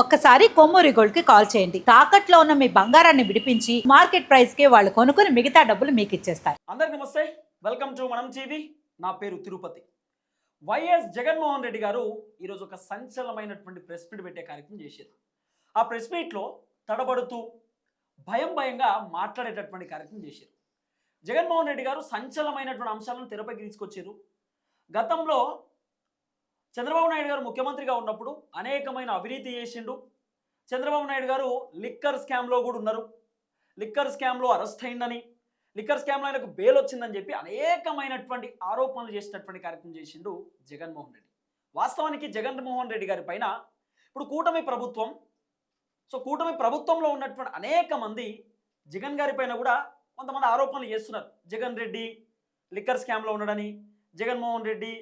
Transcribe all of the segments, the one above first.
ఒక్కసారి కొమ్మూరి గోల్డ్కి కాల్ చేయండి. తాకట్లో ఉన్న మీ బంగారాన్ని విడిపించి మార్కెట్ ప్రైస్కి వాళ్ళు కొనుక్కుని మిగతా డబ్బులు మీకు ఇచ్చేస్తారు. అందరికి నమస్తే. వెల్కమ్ టు మనం టీవీ నా పేరు తిరుపతి. వైఎస్ జగన్మోహన్ రెడ్డి గారు ఈరోజు ఒక సంచలనమైనటువంటి ప్రెస్ మీట్ పెట్టే కార్యక్రమం చేశారు. ఆ ప్రెస్ మీట్లో తడబడుతూ భయం భయంగా మాట్లాడేటటువంటి కార్యక్రమం చేశారు. జగన్మోహన్ రెడ్డి గారు సంచలనమైనటువంటి అంశాలను తెరపైకి తీసుకొచ్చారు. గతంలో చంద్రబాబు నాయుడు గారు ముఖ్యమంత్రిగా ఉన్నప్పుడు అనేకమైన అవినీతి చేసిండు. చంద్రబాబు నాయుడు గారు లిక్కర్ స్కామ్లో కూడా ఉన్నారు. లిక్కర్ స్కామ్లో అరెస్ట్ అయిందని లిక్కర్ స్కామ్లో ఆయనకు బెయిల్ వచ్చిందని చెప్పి అనేకమైనటువంటి ఆరోపణలు చేసినటువంటి కార్యక్రమం చేసిండు జగన్మోహన్ రెడ్డి. వాస్తవానికి జగన్మోహన్ రెడ్డి గారి పైన ఇప్పుడు కూటమి ప్రభుత్వం సో కూటమి ప్రభుత్వంలో ఉన్నటువంటి అనేక మంది జగన్ గారి పైన కూడా కొంతమంది ఆరోపణలు చేస్తున్నారు. జగన్ రెడ్డి లిక్కర్ స్కామ్లో ఉన్నాడని జగన్మోహన్ రెడ్డి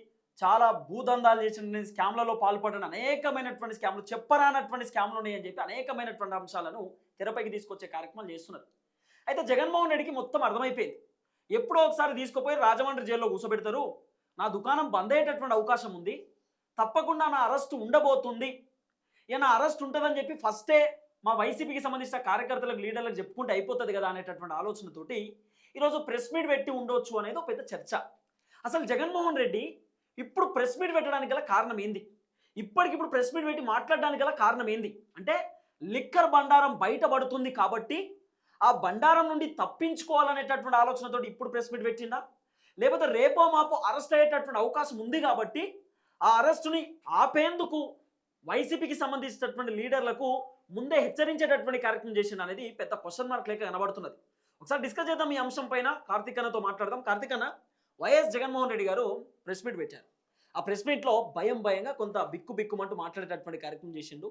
చాలా భూదందాలు చేసిన స్కామ్లలో పాల్పడిన అనేకమైనటువంటి స్కామ్లు చెప్పరానటువంటి స్కామ్లు ఉన్నాయని చెప్పి అనేకమైనటువంటి అంశాలను తెరపైకి తీసుకొచ్చే కార్యక్రమాలు చేస్తున్నారు. అయితే జగన్మోహన్ రెడ్డికి మొత్తం అర్థమైపోయింది. ఎప్పుడో ఒకసారి తీసుకుపోయి రాజమండ్రి జైల్లో కూర్చోబెడతారు నా దుకాణం బంద్ అయ్యేటటువంటి అవకాశం ఉంది. తప్పకుండా నా అరెస్ట్ ఉండబోతుంది. ఇక నా అరెస్ట్ ఉంటుందని చెప్పి ఫస్టే మా వైసీపీకి సంబంధించిన కార్యకర్తలకు లీడర్లకు చెప్పుకుంటే అయిపోతుంది కదా అనేటటువంటి ఆలోచనతోటి ఈరోజు ప్రెస్ మీట్ పెట్టి ఉండొచ్చు అనేది ఒక పెద్ద చర్చ. అసలు జగన్మోహన్ రెడ్డి ఇప్పుడు ప్రెస్ మీట్ పెట్టడానికి గల కారణం ఏంది? ఇప్పటికిప్పుడు ప్రెస్ మీట్ పెట్టి మాట్లాడడానికి గల కారణం ఏంది? అంటే లిక్కర్ బండారం బయటపడుతుంది కాబట్టి ఆ బండారం నుండి తప్పించుకోవాలనేటటువంటి ఆలోచనతో ఇప్పుడు ప్రెస్ మీట్ పెట్టిందా? లేకపోతే రేపో మాపో అరెస్ట్ అయ్యేటటువంటి అవకాశం ఉంది కాబట్టి ఆ అరెస్టుని ఆపేందుకు వైసీపీకి సంబంధించినటువంటి లీడర్లకు ముందే హెచ్చరించేటటువంటి కార్యక్రమం చేసింది అనేది పెద్ద క్వశ్చన్ మార్క్ లేక కనబడుతున్నది. ఒకసారి డిస్కస్ చేద్దాం ఈ అంశం పైన. కార్తీక్ అన్నతో మాట్లాడదాం. కార్తీక్ అన్న వైఎస్ జగన్మోహన్ రెడ్డి గారు ప్రెస్ మీట్ పెట్టారు. ఆ ప్రెస్ మీట్లో భయం భయంగా కొంత బిక్కు బిక్కుమంటూ మాట్లాడేటటువంటి కార్యక్రమం చేసిండు.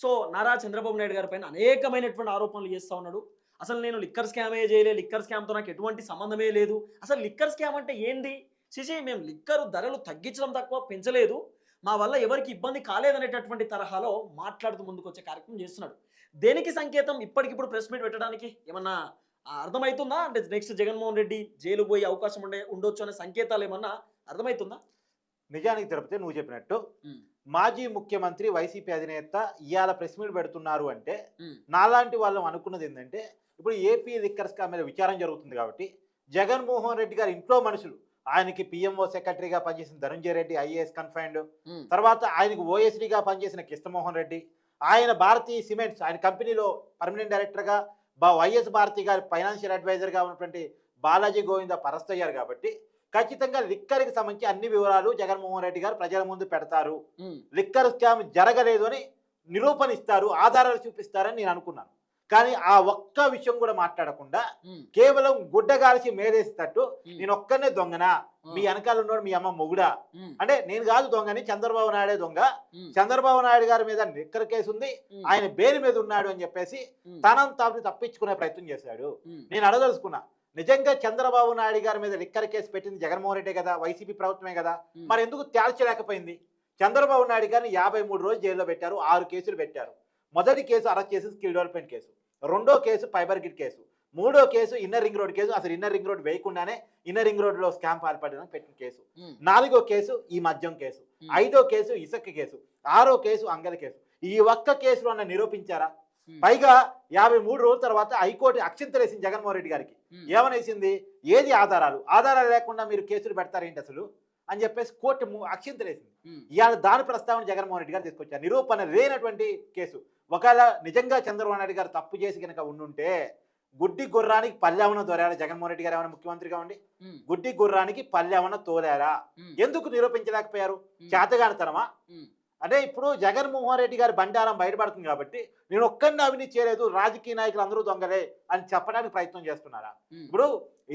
సో నారా చంద్రబాబు నాయుడు గారి పైన అనేకమైనటువంటి ఆరోపణలు చేస్తూ ఉన్నాడు. అసలు నేను లిక్కర్ స్కామే చేయలే లిక్కర్ స్కామ్తో నాకు ఎటువంటి సంబంధమే లేదు. అసలు లిక్కర్ స్కామ్ అంటే ఏంది? శిశి మేము లిక్కర్ ధరలు తగ్గించడం తక్కువ పెంచలేదు. మా వల్ల ఎవరికి ఇబ్బంది కాలేదనేటటువంటి తరహాలో మాట్లాడుతూ ముందుకు వచ్చే కార్యక్రమం చేస్తున్నాడు. దేనికి సంకేతం ఇప్పటికిప్పుడు ప్రెస్ మీట్ పెట్టడానికి? ఏమన్నా అర్థమవుతుందా అంటే నెక్స్ట్ జగన్మోహన్ రెడ్డి జైలు పోయే అవకాశం ఉండే ఉండొచ్చు అనే సంకేతాలు ఏమన్నా అర్థమవుతుందా నిజానికి తిరుపతి నువ్వు చెప్పినట్టు. మాజీ ముఖ్యమంత్రి వైసీపీ అధినేత ఇవాళ ప్రెస్ మీట్ పెడుతున్నారు అంటే. నాలాంటి వాళ్ళం అనుకున్నది ఏంటంటే ఇప్పుడు ఏపీ లిక్కర్ స్కామ్ మీద విచారం జరుగుతుంది కాబట్టి జగన్మోహన్ రెడ్డి గారి ఇంట్లో మనుషులు ఆయనకి పిఎంఓ సెక్రటరీగా పనిచేసిన ధనుంజయ రెడ్డి ఐఏఎస్ కన్ఫైన్డ్. తర్వాత ఆయనకు ఓఎస్డీగా పనిచేసిన కృష్ణమోహన్ రెడ్డి ఆయన భారతీయ సిమెంట్స్ ఆయన కంపెనీలో పర్మనెంట్ డైరెక్టర్గా బా వైఎస్ భారతి గారి ఫైనాన్షియల్ అడ్వైజర్గా ఉన్నటువంటి బాలాజీ గోవింద పరస్త్ అయ్యారు కాబట్టి ఖచ్చితంగా లిక్కర్కి సంబంధించి అన్ని వివరాలు జగన్మోహన్ రెడ్డి గారు ప్రజల ముందు పెడతారు. లిక్కర్ స్కామ్ జరగలేదు అని నిరూపణ ఇస్తారు ఆధారాలు చూపిస్తారని నేను అనుకున్నాను కానీ ఆ ఒక్క విషయం కూడా మాట్లాడకుండా. కేవలం గుడ్డగాల్చి మేరేసేటట్టు ఉమ్. నేను ఒక్కనే దొంగనా మీ వెనకాల ఉన్నాడు మీ అమ్మ మొగుడా. అంటే నేను కాదు దొంగని చంద్రబాబు నాయుడే దొంగ. చంద్రబాబు నాయుడు గారి మీద లిక్కర్ కేసు ఉంది. ఆయన బెయిల్ మీద ఉన్నాడు అని చెప్పేసి. తనంత తాను తప్పించుకునే ప్రయత్నం చేశాడు. నేను అడగదలుచుకున్నా నిజంగా చంద్రబాబు నాయుడు గారి మీద లిక్కర్ కేసు పెట్టింది జగన్మోహన్ రెడ్డే కదా వైసీపీ ప్రభుత్వమే కదా. మరి ఎందుకు తేల్చలేకపోయింది చంద్రబాబు నాయుడు గారిని యాభై మూడు రోజులు జైల్లో పెట్టారు ఆరు కేసులు పెట్టారు మొదటి కేసు అరెస్ట్ చేసి స్కిల్ డెవలప్మెంట్ కేసు. రెండో కేసు ఫైబర్ గిట్ కేసు. మూడో case inner ring road case. అసలు ఇన్నర్ రింగ్ రోడ్ వేయకుండానే ఇన్నర్ రింగ్ రోడ్లో స్కామ్ పాల్పడడానికి పెట్టిన కేసు. నాలుగో కేసు ఈ మద్యం కేసు. ఐదో కేసు ఇసుక కేసు. ఆరో కేసు అంగల కేసు. ఈ ఒక్క కేసులో అన్న నిరూపించారా. పైగా యాభై మూడు రోజుల తర్వాత హైకోర్టు అక్షింతలేసింది జగన్మోహన్ రెడ్డి గారికి. ఏమనేసింది? ఏది ఆధారాలు? ఆధారాలు లేకుండా మీరు కేసులు పెడతారేంటి అసలు? అని చెప్పేసి కోర్టు అక్షింతలేసింది. ఇవాళ దాని ప్రస్తావన జగన్మోహన్ రెడ్డి గారు తీసుకొచ్చారు నిరూపణ లేనటువంటి కేసు ఒకవేళ నిజంగా చంద్రబాబు నాయుడు గారు తప్పు చేసి కనుక ఉండుంటే గుడ్డి గుర్రానికి పల్లెవన తోలారా జగన్మోహన్ రెడ్డి గారు ఏమైనా ముఖ్యమంత్రిగా ఉండి. గుడ్డి గుర్రానికి పల్లెవన తోలారా. ఎందుకు నిరూపించలేకపోయారు. చేతగానితనమా. అంటే ఇప్పుడు జగన్మోహన్ రెడ్డి గారి బండారం బయటపడుతుంది కాబట్టి నేను ఒక్కరిని అవినీతి చేయలేదు రాజకీయ నాయకులు అందరూ దొంగలే అని చెప్పడానికి ప్రయత్నం చేస్తున్నారా. ఇప్పుడు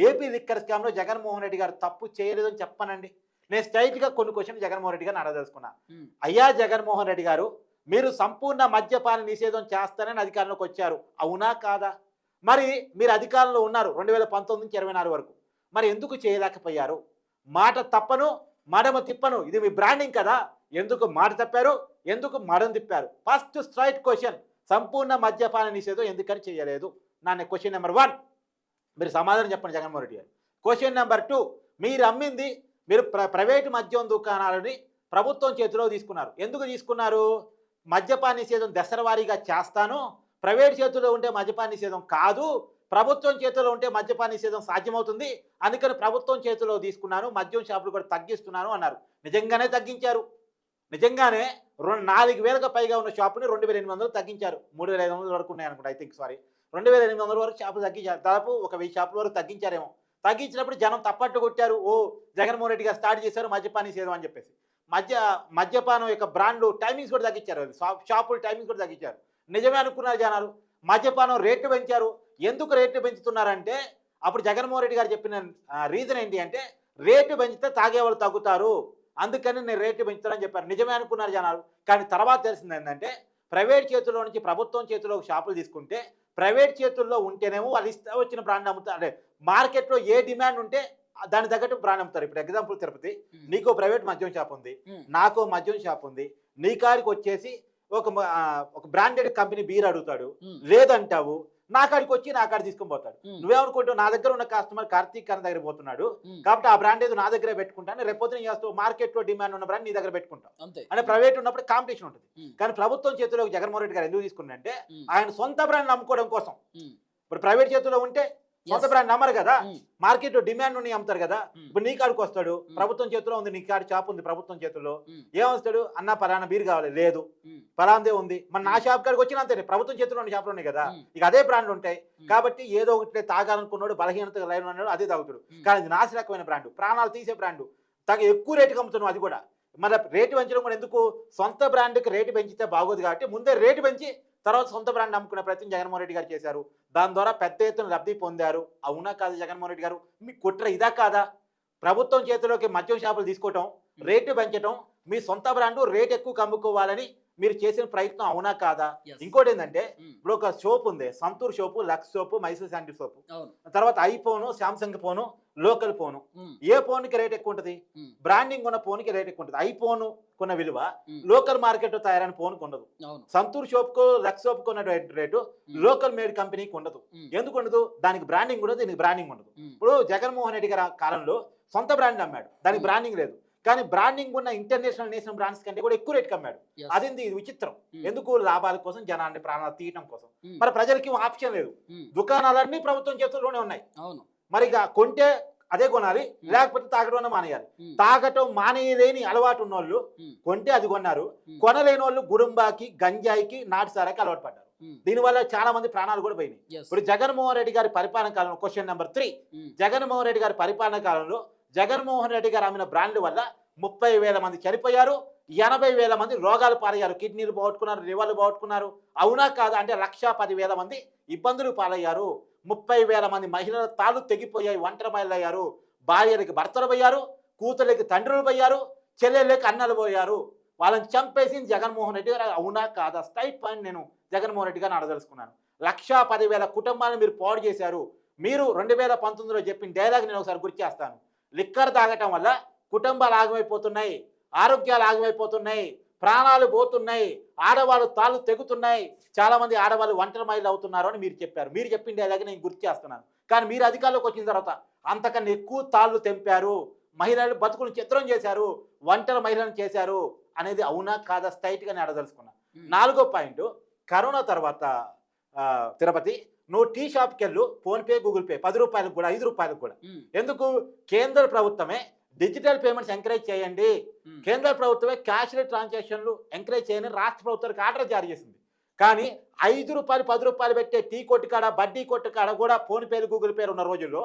ఏపీ లిక్కర్ స్కామ్లో జగన్మోహన్ రెడ్డి గారు తప్పు చేయలేదు అని చెప్పనండి నేను స్ట్రైట్గా కొన్ని క్వశ్చన్ జగన్మోహన్ రెడ్డి గారిని అడగదలుచుకున్నా. అయ్యా జగన్మోహన్ రెడ్డి గారు మీరు సంపూర్ణ మద్యపాన నిషేధం చేస్తానని అధికారంలోకి వచ్చారు. అవునా కాదా? మరి మీరు అధికారంలో ఉన్నారు రెండు వేల పంతొమ్మిది నుంచి ఇరవై నాలుగు వరకు. మరి ఎందుకు చేయలేకపోయారు? మాట తప్పను మడమ తిప్పను. ఇది మీ బ్రాండింగ్ కదా. ఎందుకు మాట తప్పారు? ఎందుకు మడం తిప్పారు? ఫస్ట్ స్ట్రైట్ క్వశ్చన్ సంపూర్ణ మద్యపాన నిషేధం ఎందుకని చేయలేదు? నా క్వశ్చన్ నెంబర్ వన్. మీరు సమాధానం చెప్పండి జగన్మోహన్ రెడ్డి గారు. క్వశ్చన్ నెంబర్ టూ మీరు అమ్మింది మీరు ప్ర ప్రైవేటు మద్యం దుకాణాలని ప్రభుత్వం చేతిలో తీసుకున్నారు. ఎందుకు తీసుకున్నారు? మద్యపాన నిషేధం దశరవారీగా చేస్తాను. ప్రైవేట్ చేతుల్లో ఉంటే మద్యపాన నిషేధం కాదు. ప్రభుత్వం చేతిలో ఉంటే మద్యపాన నిషేధం సాధ్యమవుతుంది. అందుకని ప్రభుత్వం చేతిలో తీసుకున్నాను. మద్యం షాపులు కూడా తగ్గిస్తున్నాను అన్నారు. నిజంగానే తగ్గించారు. నిజంగానే రెండు నాలుగు వేలకు పైగా ఉన్న షాపుని రెండు వేల ఎనిమిది వందలు తగ్గించారు. మూడు వేల ఐదు వందల వరకు ఉన్నాయి అనుకుంటా ఐ థింక్ సారీ రెండు వేల ఎనిమిది వందల వరకు షాపులు తగ్గించారు. దాదాపు ఒక వెయ్యి షాపుల వరకు తగ్గించారేమో. తగ్గించినప్పుడు జనం తప్పట్టు కొట్టారు ఓ జగన్మోహన్ రెడ్డి గారు స్టార్ట్ చేశారు మద్యపానం నిషేధం అని చెప్పేసి. మద్య మద్యపానం యొక్క బ్రాండ్లు టైమింగ్స్ కూడా తగ్గించారు అది. షాపులు టైమింగ్స్ కూడా తగ్గించారు. నిజమే అనుకున్నారు జనాలు. మద్యపానం రేట్లు పెంచారు. ఎందుకు రేట్లు పెంచుతున్నారంటే అప్పుడు జగన్మోహన్ రెడ్డి గారు చెప్పిన రీజన్ ఏంటి అంటే రేటు పెంచితే తాగేవాళ్ళు తగ్గుతారు. అందుకని నేను రేటు పెంచుతానని చెప్పారు. నిజమే అనుకున్నారు జనాలు. కానీ తర్వాత తెలిసింది ఏంటంటే ప్రైవేట్ చేతుల్లో నుంచి ప్రభుత్వం చేతిలో షాపులు తీసుకుంటే ప్రైవేట్ చేతుల్లో ఉంటేనేమో వాళ్ళు ఇస్తే వచ్చిన బ్రాండ్ అమ్ముతారు అంటే మార్కెట్లో ఏ డిమాండ్ ఉంటే దాని తగ్గట్టు బ్రాండ్ అమ్ముతారు ఇప్పుడు ఎగ్జాంపుల్ తిరుపతి. నీకో ప్రైవేట్ మద్యం షాప్ ఉంది. నాకో మద్యం షాప్ ఉంది. నీ కాడికి వచ్చేసి ఒక ఒక బ్రాండెడ్ కంపెనీ బీర్ అడుగుతాడు. లేదంటావు. నా కాడికి వచ్చి నా కాడ తీసుకొని పోతాడు. నువ్వేమనుకుంటావు నా దగ్గర ఉన్న కస్టమర్ కార్తీక్ అన్న దగ్గర పోతున్నాడు. కాబట్టి ఆ బ్రాండ్ ఏదో నా దగ్గరే పెట్టుకుంటాను రేపొద్దు నేను చేస్తావు మార్కెట్లో డిమాండ్ ఉన్న బ్రాండ్ నీ దగ్గర పెట్టుకుంటావు అంతే అంటే ప్రైవేట్ ఉన్నప్పుడు కాంపిటీషన్ ఉంటుంది. కానీ ప్రభుత్వం చేతిలో జగన్మోహన్ రెడ్డి గారు ఎందుకు తీసుకున్నారంటే మ్మ్. ఆయన సొంత బ్రాండ్ అమ్ముకోవడం కోసం. ఇప్పుడు ప్రైవేట్ చేతిలో ఉంటే సొంత Yes. బ్రాండ్ నమ్మరు కదా. మార్కెట్ డిమాండ్ ఉన్నాయి అమ్ముతారు కదా మ్మ్. ఇప్పుడు నీ కాడికి వస్తాడు మ్మ్. ప్రభుత్వం చేతిలో ఉంది నీ కాడి షాప్ ఉంది ప్రభుత్వం చేతిలో. ఏమొస్తాడు అన్న పలానా బీర్ కావాలి లేదు. పలాందే ఉంది మన నా షాప్ కాడికి వచ్చిన అంతే ప్రభుత్వం చేతిలో ఉన్న షాపులు ఉన్నాయి కదా. ఇక అదే బ్రాండ్ ఉంటాయి. కాబట్టి ఏదో ఒకటి తాగాలనుకున్నాడు బలహీనత లైన్ ఉన్నాడు అదే తాగుతాడు. కానీ ఇది నాశనకమైన బ్రాండ్ ప్రాణాలు తీసే బ్రాండ్ తగ్గ ఎక్కువ రేటుకి అమ్ముతున్నాం అది కూడా మన రేటు పెంచడం కూడా ఎందుకు సొంత బ్రాండ్కి రేటు పెంచితే బాగోదు కాబట్టి ముందే రేటు పెంచి తర్వాత సొంత బ్రాండ్ అమ్ముకునే ప్రయత్నం జగన్మోహన్ రెడ్డి గారు చేశారు. దాని ద్వారా పెద్ద ఎత్తున లబ్ధి పొందారు. అవునా కాదు జగన్మోహన్ రెడ్డి గారు? మీ కుట్ర ఇదా కాదా? ప్రభుత్వం చేతిలోకి మద్యం షాపులు తీసుకోవటం రేటు పెంచడం మీ సొంత బ్రాండ్ రేట్ ఎక్కువ అమ్ముకోవాలని మీరు చేసిన ప్రయత్నం అవునా కాదా. ఇంకోటి ఏంటంటే. ఇప్పుడు ఒక సోప్ ఉంది Santoor soap Lux soap Mysore Sandy అవును. తర్వాత iPhone Samsung phone local phone. ఏ ఫోన్కి రేట్ ఎక్కువ ఉంటుంది. బ్రాండింగ్ ఉన్న ఫోన్కి రేట్ ఎక్కువ ఉంటుంది ఐఫోన్ కొన్న విలువ. లోకల్ మార్కెట్ తయారైన ఫోన్కి ఉండదు సంతూర్ షోప్కు లక్స్ సోప్కు ఉన్న రేట్-. లోకల్ మేడ్ కంపెనీకి ఉండదు. ఎందుకు ఉండదు దానికి బ్రాండింగ్ ఉండదు దీనికి బ్రాండింగ్ ఉండదు. ఇప్పుడు జగన్మోహన్ రెడ్డి గారి కాలంలో సొంత బ్రాండ్ అమ్మాడు దానికి. బ్రాండింగ్ లేదు కానీ బ్రాండింగ్ ఉన్న ఇంటర్నేషనల్ నేషనల్ బ్రాండ్స్ కంటే కూడా ఎక్కువ రేట్కి అమ్మాడు. అదేంది ఇది విచిత్రం. ఎందుకు లాభాల కోసం జనాన్ని ప్రాణాలు తీయటం కోసం. మరి ప్రజలకి ఆప్షన్ లేదు. దుకాణాలన్నీ ప్రభుత్వం చేతుల్లోనే ఉన్నాయి అవును మరి ఇక కొంటే అదే కొనాలి. లేకపోతే తాగడం మానేయాలి. తాగటం మానేయలేని అలవాటు ఉన్నోళ్ళు మ్మ్. కొంటే అది కొన్నారు. కొనలేని వాళ్ళు గుడుంబాకి గంజాయికి నాటు సారాకి అలవాటు పడ్డారు. దీనివల్ల చాలా మంది ప్రాణాలు కూడా పోయినాయి. ఇప్పుడు జగన్మోహన్ రెడ్డి గారి పరిపాలన కాలంలో question number three. Jaganmohan Reddy గారి పరిపాలన కాలంలో జగన్మోహన్ రెడ్డి గారు అమ్మిన బ్రాండ్ల వల్ల ముప్పై వేల మంది చనిపోయారు ఎనభై వేల మంది రోగాలు పాలయ్యారు కిడ్నీలు పోగొట్టుకున్నారు లివర్లు పోగొట్టుకున్నారు అవునా కాదా అంటే లక్ష పది వేల మంది ఇబ్బందులు పాలయ్యారు ముప్పై వేల మంది మహిళల తాళ్ళు తెగిపోయాయి ఒంటరి మహిళలయ్యారు. భార్యలకి భర్తలు పోయారు కూతుర్లకి తండ్రులు పోయారు చెల్లెళ్ళకి అన్నలు పోయారు. వాళ్ళని చంపేసింది జగన్మోహన్ రెడ్డి గారు. అవునా కాదా? స్ట్రైట్ పాయింట్ నేను జగన్మోహన్ రెడ్డి గారిని అడదలుచుకున్నాను లక్ష పదివేల కుటుంబాలను మీరు పాడు చేశారు. మీరు రెండు వేల పంతొమ్మిదిలో చెప్పిన డైలాగ్ నేను ఒకసారి గుర్తు చేస్తాను. లిక్కర్ తాగటం వల్ల కుటుంబాలు ఆగమైపోతున్నాయి ఆరోగ్యాలు ఆగమైపోతున్నాయి ప్రాణాలు పోతున్నాయి ఆడవాళ్ళు తాళ్ళు తెగుతున్నాయి చాలా మంది ఆడవాళ్ళు ఒంటరి మహిళలు అవుతున్నారు అని మీరు చెప్పారు. మీరు చెప్పిన డైలాగ్ నేను గుర్తు చేస్తున్నాను. కానీ మీరు అధికారంలోకి వచ్చిన తర్వాత అంతకన్నా ఎక్కువ తాళ్ళు తెంపారు మహిళలు బతుకులు చిత్రం చేశారు ఒంటరి మహిళలను చేశారు అనేది అవునా కాదా స్ట్రైట్గా నేను అడదలుచుకున్నా. నాలుగో పాయింట్ కరోనా తర్వాత తిరుపతి నువ్వు టీ షాప్కి వెళ్ళు ఫోన్పే గూగుల్ పే పది రూపాయలకు కూడా ఐదు రూపాయలకు కూడా. ఎందుకు? కేంద్ర ప్రభుత్వమే డిజిటల్ పేమెంట్స్ ఎంకరేజ్ చేయండి. మ్మ్. కేంద్ర ప్రభుత్వమే క్యాష్లెస్ ట్రాన్సాక్షన్లు ఎంకరేజ్ చేయని రాష్ట్ర ప్రభుత్వానికి ఆర్డర్ జారీ చేసింది. కానీ ఐదు రూపాయలు పది రూపాయలు పెట్టే టీ కొట్టు కాడ బడ్డీ కొట్టు కాడ కూడా ఫోన్పేలు గూగుల్ పేలు ఉన్న రోజుల్లో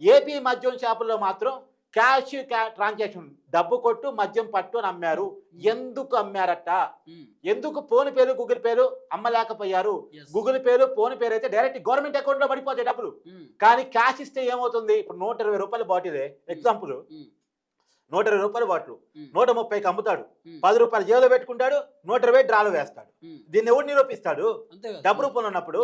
ఏపీ మద్యం షాపుల్లో మాత్రం క్యాష్ ట్రాన్సాక్షన్ డబ్బు కొట్టు మద్యం పట్టు అని అమ్మారు. ఎందుకు అమ్మారట? మ్మ్. ఎందుకు ఫోన్ పేలు గూగుల్ పేలు అమ్మలేకపోయారు. గూగుల్ పేలు ఫోన్ పేరు అయితే డైరెక్ట్ గవర్నమెంట్ అకౌంట్లో పడిపోతాయి డబ్బులు. కానీ క్యాష్ ఇస్తే ఏమవుతుంది? ఇప్పుడు నూట ఇరవై రూపాయల బాటిలే. ఎగ్జాంపుల్. నూట ఇరవై రూపాయల బాటిల్. నూట ముప్పైకి అమ్ముతాడు మ్మ్. పది రూపాయలు జేబులో పెట్టుకుంటాడు నూట ఇరవై డ్రాలో వేస్తాడు. దీన్ని ఎవరు నిరూపిస్తాడు. డబ్బు రూపంలో ఉన్నప్పుడు.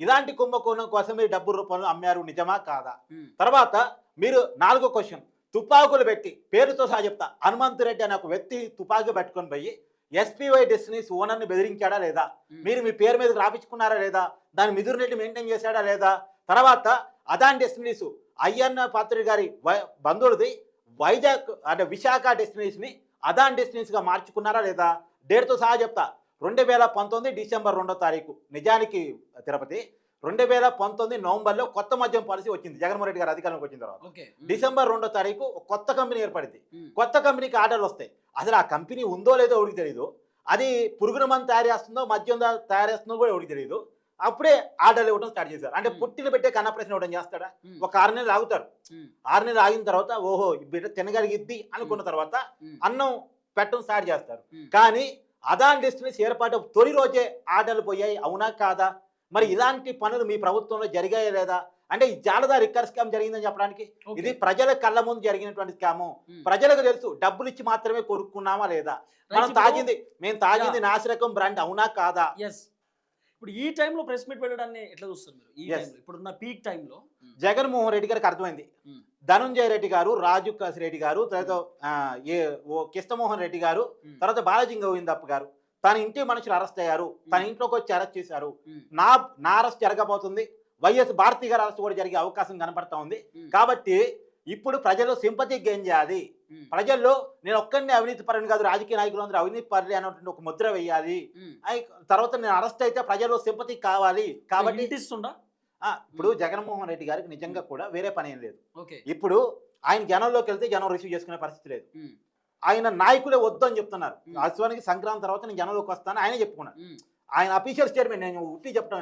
ఇలాంటి కుంభకోణం కోసం మీరు డబ్బు రూపంలో అమ్మారు నిజమా కాదా. తర్వాత మీరు నాలుగో క్వశ్చన్ తుపాకులు పెట్టి పేరుతో సహా చెప్తా హనుమంత్ రెడ్డి అనే ఒక వ్యక్తి తుపాకు పెట్టుకొని పోయి ఎస్పీవై డెస్టినీస్ ఓనర్ని బెదిరించాడా లేదా. మీరు మీ పేరు మీద రాపించుకున్నారా లేదా దాని మిదురు రెడ్డి మెయింటైన్ చేశాడా లేదా తర్వాత అదాన్ డెస్టినీస్ అయ్యన్న పాత్రి గారి బంధువులది వైజాగ్ అంటే విశాఖ డెస్టినీస్ని అదాన్ డెస్టినీస్గా మార్చుకున్నారా లేదా? డేట్తో సహా చెప్తా. రెండు వేల పంతొమ్మిది డిసెంబర్ రెండో తారీఖు. నిజానికి తిరుపతి రెండు వేల పంతొమ్మిది నవంబర్లో కొత్త మద్యం పాలసీ వచ్చింది. జగన్మోహన్ రెడ్డి గారు అధికారంలోకి వచ్చిన తర్వాత. డిసెంబర్ రెండో తారీఖు కొత్త కంపెనీ ఏర్పడింది. కొత్త కంపెనీకి ఆర్డర్లు వస్తాయి. అసలు ఆ కంపెనీ ఉందో లేదో ఎవరికి తెలియదు అది పురుగుల మందు తయారు చేస్తుందో మద్యం తయారు చేస్తుందో కూడా ఎవరికి తెలియదు అప్పుడే ఆర్డర్లు ఇవ్వడం స్టార్ట్ చేశారు అంటే. పుట్టిన పెట్టే కన్నప్రశ్న ఇవ్వడం చేస్తాడా. ఒక ఆరు నెలలు ఆగుతారు. ఆరు నెలలు ఆగిన తర్వాత ఓహో బిడ్డ తినగలిగిద్ది అనుకున్న తర్వాత. అన్నం పెట్టడం స్టార్ట్ చేస్తారు. కానీ అదాన్ డెస్టినీస్ ఏర్పాటు తొలి రోజే ఆర్డర్లు పోయాయి అవునా కాదా మరి ఇలాంటి పనులు మీ ప్రభుత్వంలో జరిగాయా లేదా అంటే ఈ జాలదా రిక్కర్ స్కామ్ జరిగిందని చెప్పడానికి. ఇది ప్రజల కళ్ళ ముందు జరిగినటువంటి స్కాము. ప్రజలకు తెలుసు డబ్బులు ఇచ్చి మాత్రమే కొనుక్కున్నామా లేదా మనం తాగింది మేము తాగింది నాసిరకం బ్రాండ్ అవునా కాదా ఇప్పుడు ఈ టైంలో ప్రెస్ మీట్ పెట్టడాన్ని ఎట్లా చూస్తారు మీరు? ఈ Yes. టైంలో ఇప్పుడున్న పీక్ టైంలో జగన్మోహన్ రెడ్డి గారికి అర్థమైంది. Hmm. ధనుంజయ రెడ్డి గారు రాజు కాసి రెడ్డి గారు తర్వాత ఆ, ఏ ఓ కృష్ణమోహన్ రెడ్డి గారు Hmm. తర్వాత బాలాజీ గోవిందప్ప గారు తన ఇంటి మనుషులు అరెస్ట్ అయ్యారు తన ఇంట్లోకి వచ్చి అరెస్ట్ చేశారు. Hmm. నా నా అరెస్ట్ జరగబోతుంది. వైఎస్ భారతి గారు అరెస్ట్ కూడా జరిగే అవకాశం కనపడతా ఉంది. Hmm. కాబట్టి ఇప్పుడు ప్రజలు సింపతి గెయిన్ చేయాలి ప్రజల్లో నేను ఒక్కడిని అవినీతి పరుని కాదు రాజకీయ నాయకులు అందరూ అవినీతి పరులు అనేటువంటి ఒక ముద్ర వేయాలి. తర్వాత నేను అరెస్ట్ అయితే ప్రజల్లో సింపతి కావాలి. కాబట్టి ఇప్పుడు జగన్మోహన్ రెడ్డి గారికి నిజంగా కూడా వేరే పని ఏం లేదు. ఇప్పుడు ఆయన జనంలోకి వెళ్తే జనం రిసీవ్ చేసుకునే పరిస్థితి లేదు. ఆయన నాయకులే వద్దు అని చెప్తున్నారు. వాస్తవానికి సంక్రాంతి తర్వాత నేను జనంలోకి వస్తాను ఆయనే చెప్పుకున్నాను ఆయన అఫీషియల్ స్టేట్మెంట్ నేను ఉట్టి చెప్పడం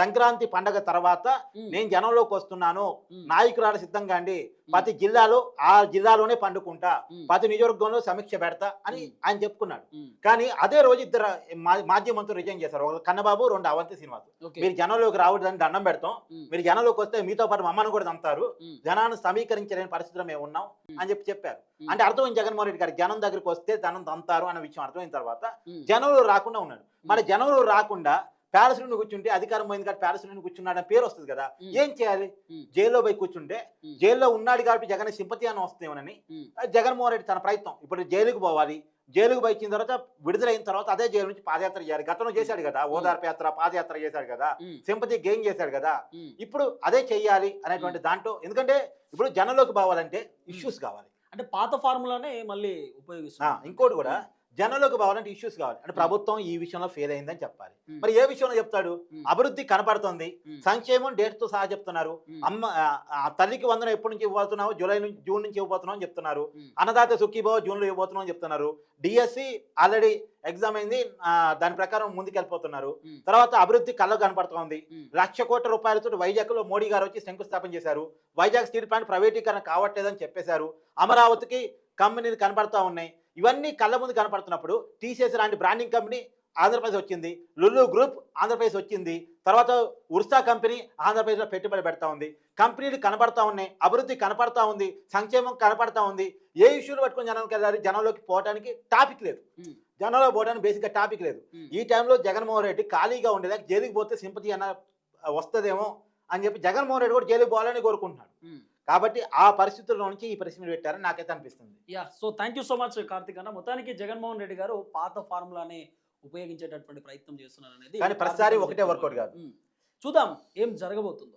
సంక్రాంతి పండగ తర్వాత నేను జనంలోకి వస్తున్నాను. నాయకురాలు సిద్ధంగా అండి. ప్రతి జిల్లాలో ఆ జిల్లాలోనే పండుకుంటా ప్రతి నియోజకవర్గంలో సమీక్ష పెడతా అని. ఆయన చెప్పుకున్నాడు కానీ అదే రోజు ఇద్దరు మా- మాజీ మంత్రులు రిజైన్ చేశారు ఒక కన్నబాబు రెండు అవంతి శ్రీనివాస్ మీరు జనంలోకి రావడానికి దండం పెడతాం. మీరు జనంలోకి వస్తే మీతో పాటు మమ్మల్ని కూడా చంపుతారు. జనాన్ని సమీకరించలేని పరిస్థితిలో మేము ఉన్నాం. అని చెప్పి చెప్పారు. అంటే అర్థమైంది జగన్మోహన్ రెడ్డి గారు జనం దగ్గరికి వస్తే జనం తంతారు అన్న విషయం అర్థమైన తర్వాత. జనంలో రాకుండా ఉన్నాడు మరి జనంలో రాకుండా ప్యాలెస్ నుండి కూర్చుంటే అధికారం పోయింది కాబట్టి ప్యాలెస్ నుండి కూర్చున్నాడు అని పేరు వస్తుంది కదా. ఏం చేయాలి. జైల్లో పోయి కూర్చుంటే. జైల్లో ఉన్నాడు కాబట్టి జగన్ సింపతి అని వస్తేమోనని ఉమ్. జగన్మోహన్ రెడ్డి తన ప్రయత్నం. ఇప్పుడు జైలుకు పోవాలి. జైలుకు పోయిన తర్వాత విడుదలైన తర్వాత అదే జైలు నుంచి పాదయాత్ర చేయాలి. గతంలో చేశాడు కదా. ఓదార్పు యాత్ర పాదయాత్ర చేశాడు కదా. సింపతి గెయిన్ చేశాడు కదా. ఇప్పుడు అదే చెయ్యాలి అనేటువంటి దాంట్లో ఎందుకంటే ఇప్పుడు జనంలోకి పోవాలంటే ఇష్యూస్ కావాలి. అంటే పాత ఫార్ములానే మళ్ళీ ఆ, ఉపయోగిస్తున్నారు ఇంకోటి కూడా జనంలోకి పోవాలంటే ఇష్యూస్ కావాలి. అంటే ప్రభుత్వం ఈ విషయంలో ఫెయిల్ అయిందని చెప్పాలి. ఉమ్. మరి ఏ విషయంలో చెప్తాడు? ఉమ్. అభివృద్ధి కనపడుతుంది. సంక్షేమం డేట్తో సహా చెప్తున్నారు. అమ్మ తల్లికి వందనం ఎప్పటి నుంచి ఇవ్వబోతున్నావు? జూలై నుంచి జూన్ నుంచి ఇవ్వబోతున్నావు అని చెప్తున్నారు. అన్నదాత సుఖీభావ జూన్లో ఇవ్వబోతున్నాం అని చెప్తున్నారు. డిఎస్సి ఆల్రెడీ ఎగ్జామ్ అయింది. దాని ప్రకారం ముందుకెళ్ళిపోతున్నారు. తర్వాత అభివృద్ధి కళ్ళ కనపడుతోంది. లక్ష కోట్ల రూపాయలతో వైజాగ్లో మోడీ గారు వచ్చి శంకుస్థాపన చేశారు. వైజాగ్ స్టీల్ ప్లాంట్ ప్రైవేటీకరణ కావట్లేదని చెప్పేశారు. అమరావతికి కంపెనీలు కనపడతా ఉన్నాయి. ఇవన్నీ కళ్ళ ముందు కనపడుతున్నప్పుడు టీసీఎస్ లాంటి బ్రాండింగ్ కంపెనీ ఆంధ్రప్రదేశ్ వచ్చింది. లుల్లు గ్రూప్ ఆంధ్రప్రదేశ్ వచ్చింది. తర్వాత ఉర్సా కంపెనీ ఆంధ్రప్రదేశ్లో పెట్టుబడి పెడతా ఉంది. కంపెనీలు కనపడతా ఉన్నాయి. అభివృద్ధి కనపడతా ఉంది. సంక్షేమం కనపడతా ఉంది. ఏ ఇష్యూలు పట్టుకొని జనంలోకి వెళ్ళాలి జనంలోకి పోవడానికి టాపిక్ లేదు. జనంలో పోవడానికి బేసిక్గా టాపిక్ లేదు. ఈ టైంలో జగన్మోహన్ రెడ్డి ఖాళీగా ఉండేదాకా జైలుకి పోతే సింపతి అన్న వస్తుందేమో అని చెప్పి జగన్మోహన్ రెడ్డి కూడా జైలుకి పోవాలని కోరుకుంటున్నాడు. కాబట్టి ఆ పరిస్థితుల్లో నుంచి ఈ ప్రశ్న పెట్టారని నాకైతే అనిపిస్తుంది. Yeah so thank you so much Karthik అన్న. మొత్తానికి జగన్మోహన్ రెడ్డి గారు పాత ఫార్ములానే ఉపయోగించేటటువంటి ప్రయత్నం చేస్తున్నారు అనేది కానీ ప్రతిసారి ఒకటే వర్కౌట్ కాదు. చూద్దాం ఏం జరగబోతుందో.